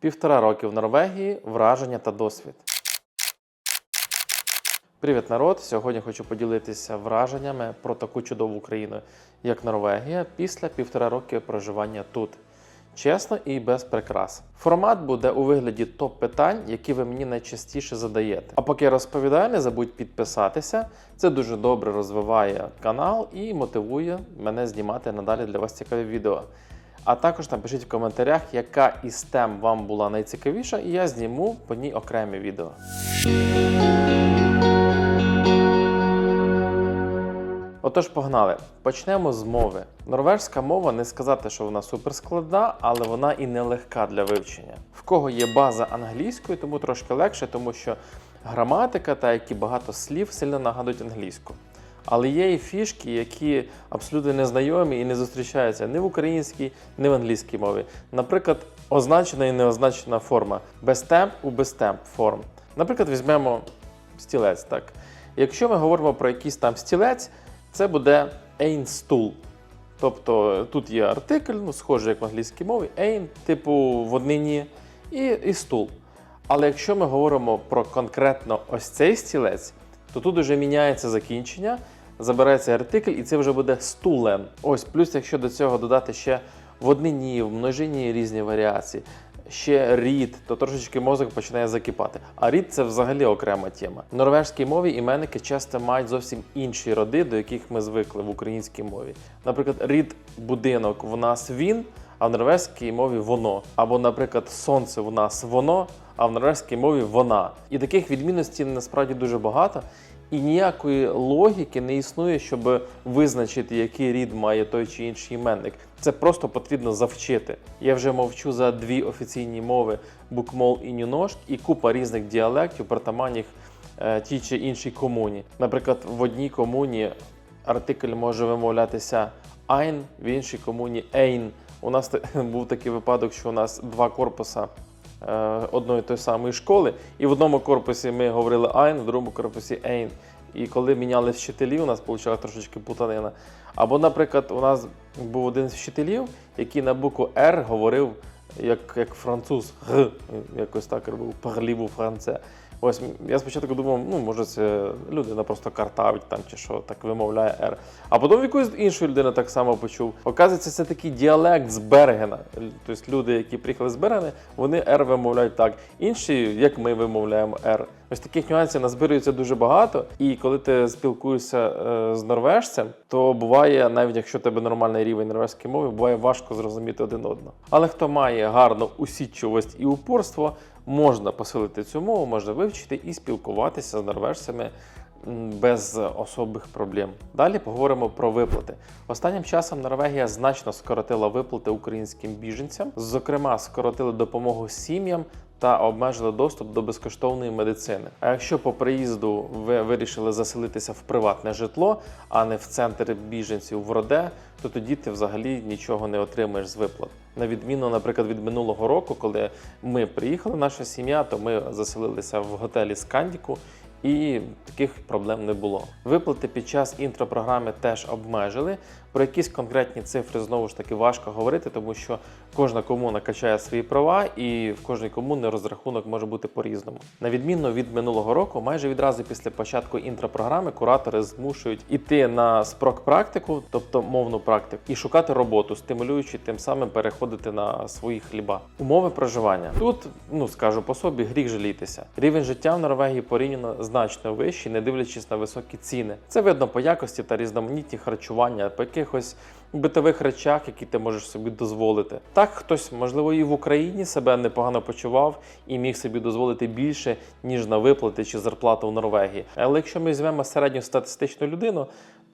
Півтора роки в Норвегії, враження та досвід. Привіт, народ! Сьогодні хочу поділитися враженнями про таку чудову країну, як Норвегія, після півтора роки проживання тут. Чесно і без прикрас. Формат буде у вигляді топ-питань, які ви мені найчастіше задаєте. А поки я розповідаю, не забудь підписатися. Це дуже добре розвиває канал і мотивує мене знімати надалі для вас цікаві відео. А також напишіть в коментарях, яка із тем вам була найцікавіша, і я зніму по ній окреме відео. Отож, погнали. Почнемо з мови. Норвежська мова не сказати, що вона суперскладна, але вона і не легка для вивчення. В кого є база англійської, тому трошки легше, тому що граматика та які багато слів сильно нагадують англійську. Але є і фішки, які абсолютно незнайомі і не зустрічаються ні в українській, ні в англійській мові. Наприклад, означена і неозначена форма безтемп у безтемп форм. Наприклад, візьмемо стілець. Так. Якщо ми говоримо про якийсь там стілець, це буде ein stool. Тобто тут є артикль, ну, схожий як в англійській мові, ein, типу в однині, і, і стул. Але якщо ми говоримо про конкретно ось цей стілець, то тут вже міняється закінчення, забирається артикль, і це вже буде стулен. Ось, плюс, якщо до цього додати ще в однині, в множині різні варіації, ще рід, то трошечки мозок починає закипати. А рід це взагалі окрема тема. В норвежській мові іменники часто мають зовсім інші роди, до яких ми звикли в українській мові. Наприклад, рід будинок в нас він, а в норвезькій мові воно. Або, наприклад, сонце в нас воно, а в норвезькій мові вона. І таких відмінностей насправді дуже багато. І ніякої логіки не існує, щоб визначити, який рід має той чи інший іменник. Це просто потрібно завчити. Я вже мовчу за дві офіційні мови букмол і нюношк, і купа різних діалектів, притаманних е, тій чи іншій комуні. Наприклад, в одній комуні артикль може вимовлятися ein, в іншій комуні ein. У нас був такий випадок, що у нас два корпуса одної тої самої школи, і в одному корпусі ми говорили Айн, в другому корпусі Ейн. І коли міняли вчителів, у нас вийшла трошечки путанина. Або, наприклад, у нас був один з вчителів, який на букву Р говорив як, як француз, г, якось так робив, парліву франце. Ось я спочатку думав, ну може це людина просто картавить там чи що так вимовляє R. А потім якоїсь іншої людини так само почув. Оказується, це такий діалект з Бергена. Тобто люди, які приїхали з Бергена, вони R вимовляють так. Інші, як ми вимовляємо R. Ось таких нюансів назбирується дуже багато. І коли ти спілкуєшся е, з норвежцем, то буває, навіть якщо тебе нормальний рівень норвезької мови, буває важко зрозуміти один одного. Але хто має гарну усідчивість і упорство, можна посилити цю мову, можна вивчити і спілкуватися з норвежцями без особих проблем. Далі поговоримо про виплати. Останнім часом Норвегія значно скоротила виплати українським біженцям, зокрема, скоротили допомогу сім'ям. Та обмежили доступ до безкоштовної медицини. А якщо по приїзду ви вирішили заселитися в приватне житло, а не в центр біженців в Роде, то тоді ти взагалі нічого не отримаєш з виплат. На відміну, наприклад, від минулого року, коли ми приїхали, наша сім'я, то ми заселилися в готелі Скандіку. І таких проблем не було. Виплати під час інтропрограми теж обмежили. Про якісь конкретні цифри знову ж таки важко говорити, тому що кожна комуна качає свої права, і в кожній комуні розрахунок може бути по-різному. На відміну від минулого року, майже відразу після початку інтропрограми куратори змушують іти на спрок-практику, тобто мовну практику, і шукати роботу, стимулюючи тим самим переходити на свої хліба. Умови проживання тут, ну скажу по собі, гріх жалітися. Рівень життя в Норвегії порівняно значно вищі, не дивлячись на високі ціни. Це видно по якості та різноманітні харчування, по якихось битових речах, які ти можеш собі дозволити. Так, хтось, можливо, і в Україні себе непогано почував і міг собі дозволити більше, ніж на виплати чи зарплату в Норвегії. Але якщо ми візьмемо середньостатистичну людину,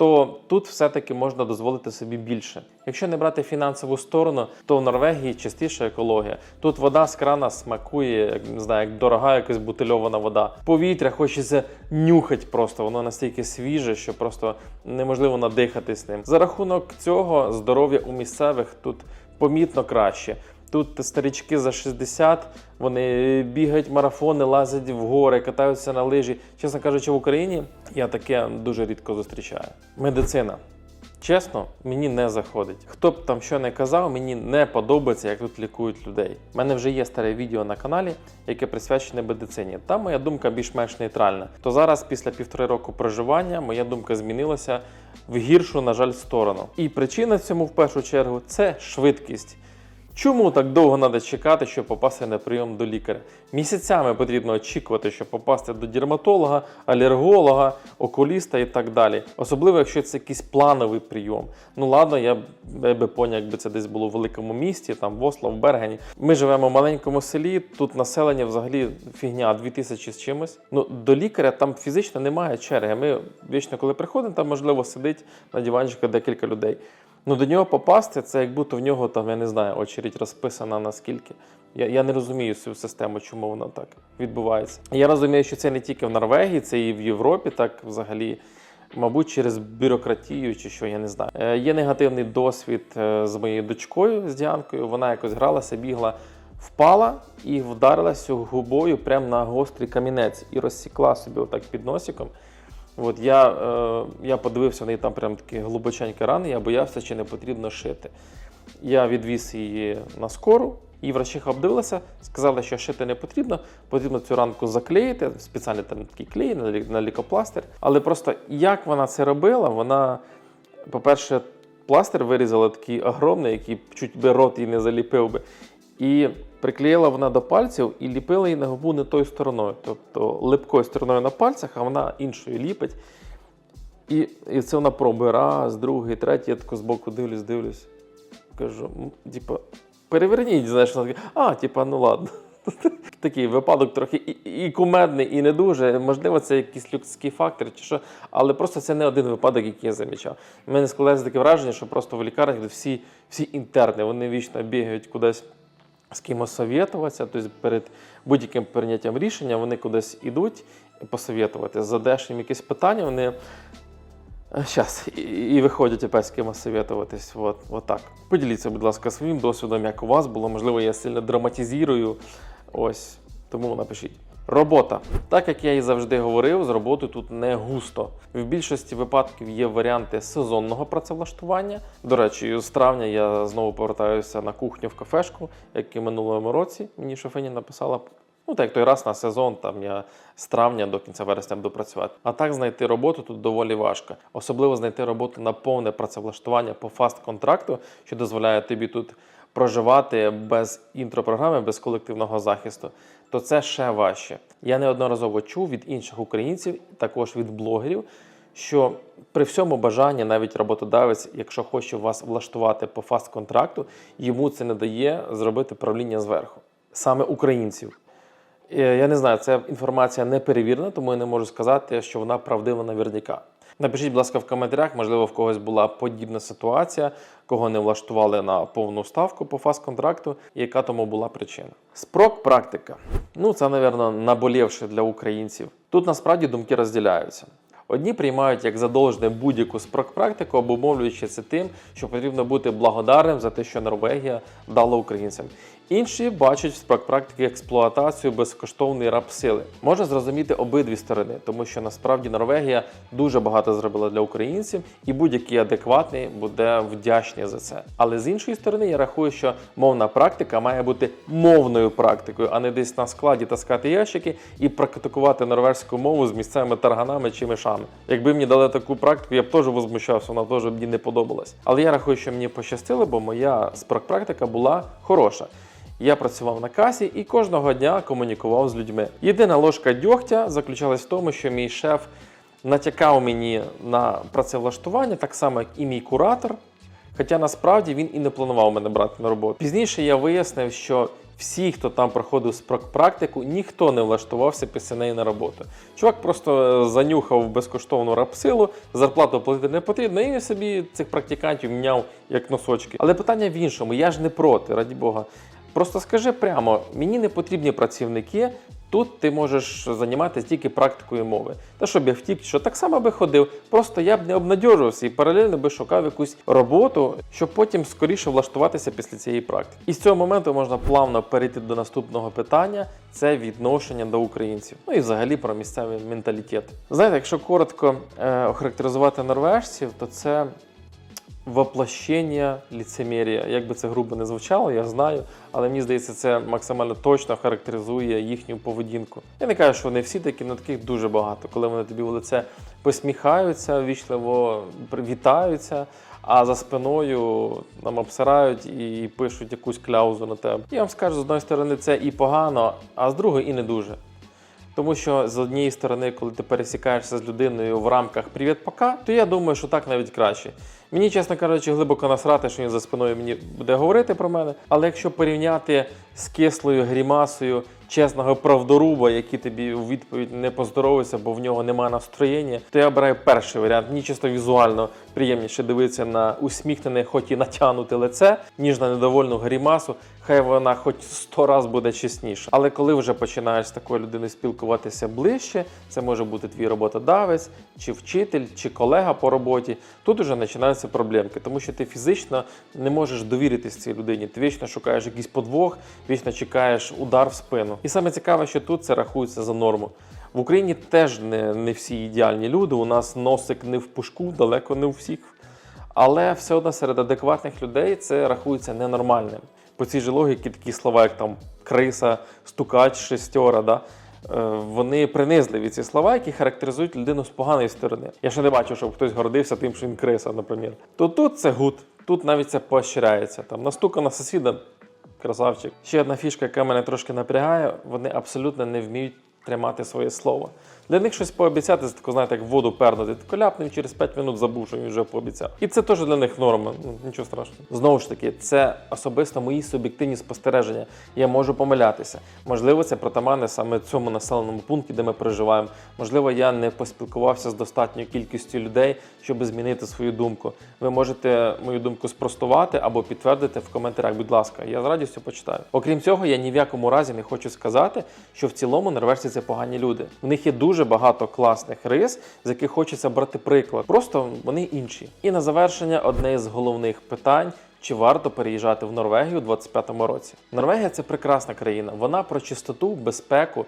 то тут все-таки можна дозволити собі більше. Якщо не брати фінансову сторону, то в Норвегії чистіша екологія. Тут вода з крана смакує, як не знаю, як дорога якась бутильована вода. Повітря хочеться нюхати просто, воно настільки свіже, що просто неможливо надихатись ним. За рахунок цього здоров'я у місцевих тут помітно краще. Тут старічки за 60, вони бігають марафони, лазять в гори, катаються на лижі. Чесно кажучи, в Україні я таке дуже рідко зустрічаю. Медицина. Чесно, мені не заходить. Хто б там що не казав, мені не подобається, як тут лікують людей. У мене вже є старе відео на каналі, яке присвячене медицині. Там моя думка більш-менш нейтральна. То зараз, після півтори року проживання, моя думка змінилася в гіршу, на жаль, сторону. І причина цьому в першу чергу це швидкість. Чому так довго треба чекати, щоб попасти на прийом до лікаря? Місяцями потрібно очікувати, щоб попасти до дерматолога, алерголога, окуліста і так далі. Особливо, якщо це якийсь плановий прийом. Ну ладно, я би поняв, якби це десь було в великому місті, там в Осло, в Бергені. Ми живемо в маленькому селі, тут населення взагалі фігня 2000 з чимось. Ну до лікаря там фізично немає черги. Ми вічно, коли приходимо, там можливо сидить на диванчику декілька людей. Ну до нього попасти, це як будто в нього там, я не знаю, очередь розписана наскільки. Я, я не розумію цю систему, чому вона так відбувається. Я розумію, що це не тільки в Норвегії, це і в Європі, так взагалі. Мабуть, через бюрократію чи що, я не знаю. Е, є негативний досвід е, з моєю дочкою, з Діанкою. Вона якось гралася, бігла, впала і вдарилася губою прямо на гострий камінець і розсікла собі отак під носиком. От я, е, я подивився, в неї там прям такі глибоченькі рани, я боявся, чи не потрібно шити. Я відвіз її на скору, і врачиха обдивилася, сказали, що шити не потрібно, потрібно цю ранку заклеїти, спеціальний там такий клей на лікопластир. Але просто як вона це робила, вона, по-перше, пластир вирізала такий огромний, який чуть би рот їй не заліпив би. І приклеїла вона до пальців і ліпила її на губу не тою стороною, тобто липкою стороною на пальцях, а вона іншою ліпить. І, і це вона пробує раз, другий, третій, я тако збоку дивлюсь, дивлюсь. Кажу, типа, переверніть, знаєш, вона така, а, типа, ну ладно. Такий випадок трохи і, і кумедний, і не дуже. Можливо, це якийсь людський фактор чи що, але просто це не один випадок, який я замічав. У мене складається таке враження, що просто в лікарнях всі, всі інтерни, вони вічно бігають кудись з кимось совєтуватися, тобто перед будь-яким прийняттям рішення вони кудись ідуть посовєтувати. Задаєш їм якісь питання, вони Щас, і, і виходять опять з кимось совєтуватись. От, от так. Поділіться, будь ласка, своїм досвідом, як у вас було. Можливо, я сильно драматизірую. Ось, тому напишіть. Робота. Так як я і завжди говорив, з роботою тут не густо. В більшості випадків є варіанти сезонного працевлаштування. До речі, з травня я знову повертаюся на кухню в кафешку, як і минулому році. Мені шофині написала. Ну, так як той раз на сезон, там я з травня до кінця вересня буду працювати. А так знайти роботу тут доволі важко. Особливо знайти роботу на повне працевлаштування по фаст-контракту, що дозволяє тобі тут проживати без інтропрограми, без колективного захисту, то це ще важче. Я неодноразово чув від інших українців, також від блогерів, що при всьому бажанні навіть роботодавець, якщо хоче вас влаштувати по фаст-контракту, йому це не дає зробити правління зверху, саме українців. Е, Я не знаю, це інформація не перевірена, тому я не можу сказати, що вона правдива наверняка. Напишіть, будь ласка, в коментарях, можливо, в когось була подібна ситуація, кого не влаштували на повну ставку по фаст-контракту, і яка тому була причина. Спрок практика. Ну, це, напевно, наболівше для українців. Тут насправді думки розділяються. Одні приймають як задовжене будь-яку спрок-практику, обумовлюючи це тим, що потрібно бути благодарним за те, що Норвегія дала українцям. Інші бачать в спрок-практиці експлуатацію безкоштовної рабсили. Можна зрозуміти обидві сторони, тому що насправді Норвегія дуже багато зробила для українців, і будь-який адекватний буде вдячний за це. Але з іншої сторони, я рахую, що мовна практика має бути мовною практикою, а не десь на складі таскати ящики і практикувати норвезьку мову з місцевими тарганами чи мишами. Якби мені дали таку практику, я б теж возмущався, вона теж мені не подобалась. Але я рахую, що мені пощастило, бо моя спрок-практика була хороша. Я працював на касі і кожного дня комунікував з людьми. Єдина ложка дьогтя заключалась в тому, що мій шеф натякав мені на працевлаштування, так само як і мій куратор. Хоча насправді він і не планував мене брати на роботу. Пізніше я вияснив, що всі, хто там проходив практику, ніхто не влаштувався після неї на роботу. Чувак просто е, занюхав безкоштовну рапсилу, зарплату платити не потрібно, і собі цих практикантів міняв як носочки. Але питання в іншому: я ж не проти, раді Бога. Просто скажи прямо, мені не потрібні працівники. Тут ти можеш займатися тільки практикою мови. Та щоб я втік, що так само би ходив, просто я б не обнадьожувався і паралельно би шукав якусь роботу, щоб потім скоріше влаштуватися після цієї практики. І з цього моменту можна плавно перейти до наступного питання: це відношення до українців. Ну і взагалі про місцевий менталітет. Знаєте, якщо коротко е, охарактеризувати норвежців, то це воплощення ліцемірія. Як би це грубо не звучало, я знаю, але мені здається, це максимально точно характеризує їхню поведінку. Я не кажу, що вони всі такі, але таких дуже багато. Коли вони тобі в лице посміхаються, вічливо вітаються, а за спиною нам обсирають і пишуть якусь кляузу на тебе. Я вам скажу, з одної сторони, це і погано, а з другої і не дуже. Тому що з однієї сторони, коли ти пересікаєшся з людиною в рамках Привіт, пока, то я думаю, що так навіть краще. Мені, чесно кажучи, глибоко насрати, що він за спиною мені буде говорити про мене. Але якщо порівняти з кислою грімасою чесного правдоруба, який тобі у відповідь не поздоровиться, бо в нього немає настроєння, то я обираю перший варіант. Мені чисто візуально приємніше дивитися на усміхнене, хоч і натягнуте лице, ніж на недовольну грімасу. Хай вона хоч сто раз буде чесніша. Але коли вже починаєш з такою людиною спілкуватися ближче, це може бути твій роботодавець, чи вчитель, чи колега по роботі. Тут вже починаються проблемки, тому що ти фізично не можеш довіритись цій людині. Ти вічно шукаєш якийсь подвох, вічно чекаєш удар в спину. І саме цікаве, що тут це рахується за норму. В Україні теж не, не всі ідеальні люди. У нас носик не в пушку, далеко не у всіх. Але все одно серед адекватних людей це рахується ненормальним. По цій же логіці такі слова, як там криса, стукач, шестьора, да? е, вони принизливі ці слова, які характеризують людину з поганої сторони. Я ще не бачив, щоб хтось гордився тим, що він криса, наприклад. То тут це гуд, тут навіть це поощряється. Там настукана сусіда, красавчик. Ще одна фішка, яка мене трошки напрягає, вони абсолютно не вміють тримати своє слово. Для них щось пообіцяти, це тако, знаєте, як воду пернути. Ти коляпнив через 5 минут забув, що він вже пообіцяв. І це теж для них норма. Ну, нічого страшного. Знову ж таки, це особисто мої суб'єктивні спостереження. Я можу помилятися. Можливо, це протаманне саме цьому населеному пункті, де ми проживаємо. Можливо, я не поспілкувався з достатньою кількістю людей, щоб змінити свою думку. Ви можете мою думку спростувати або підтвердити в коментарях. Будь ласка, я з радістю почитаю. Окрім цього, я ні в якому разі не хочу сказати, що в цілому норвежці це погані люди. В них є дуже багато класних рис, з яких хочеться брати приклад. Просто вони інші. І на завершення одне з головних питань. Чи варто переїжджати в Норвегію у 25-му році? Норвегія це прекрасна країна. Вона про чистоту, безпеку,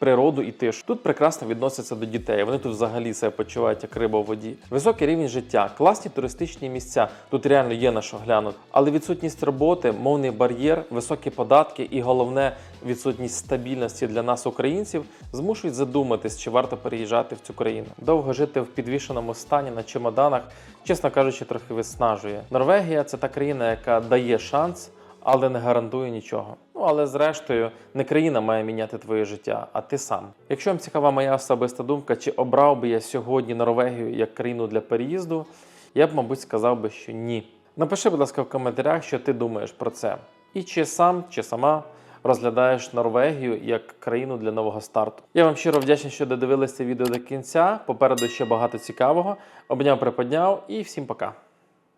природу і тишу. Тут прекрасно відносяться до дітей. Вони тут взагалі себе почувають як риба в воді. Високий рівень життя, класні туристичні місця. Тут реально є на що глянути. Але відсутність роботи, мовний бар'єр, високі податки і головне відсутність стабільності для нас, українців, змушують задуматись, чи варто переїжджати в цю країну. Довго жити в підвішеному стані на чемоданах, чесно кажучи, трохи виснажує. Норвегія це та країна, яка дає шанс. Але не гарантує нічого. Ну але зрештою, не країна має міняти твоє життя, а ти сам. Якщо вам цікава моя особиста думка, чи обрав би я сьогодні Норвегію як країну для переїзду, я б, мабуть, сказав би, що ні. Напиши, будь ласка, в коментарях, що ти думаєш про це. І чи сам, чи сама розглядаєш Норвегію як країну для нового старту. Я вам щиро вдячний, що додивилися відео до кінця. Попереду ще багато цікавого. Обняв, приподняв і всім пока.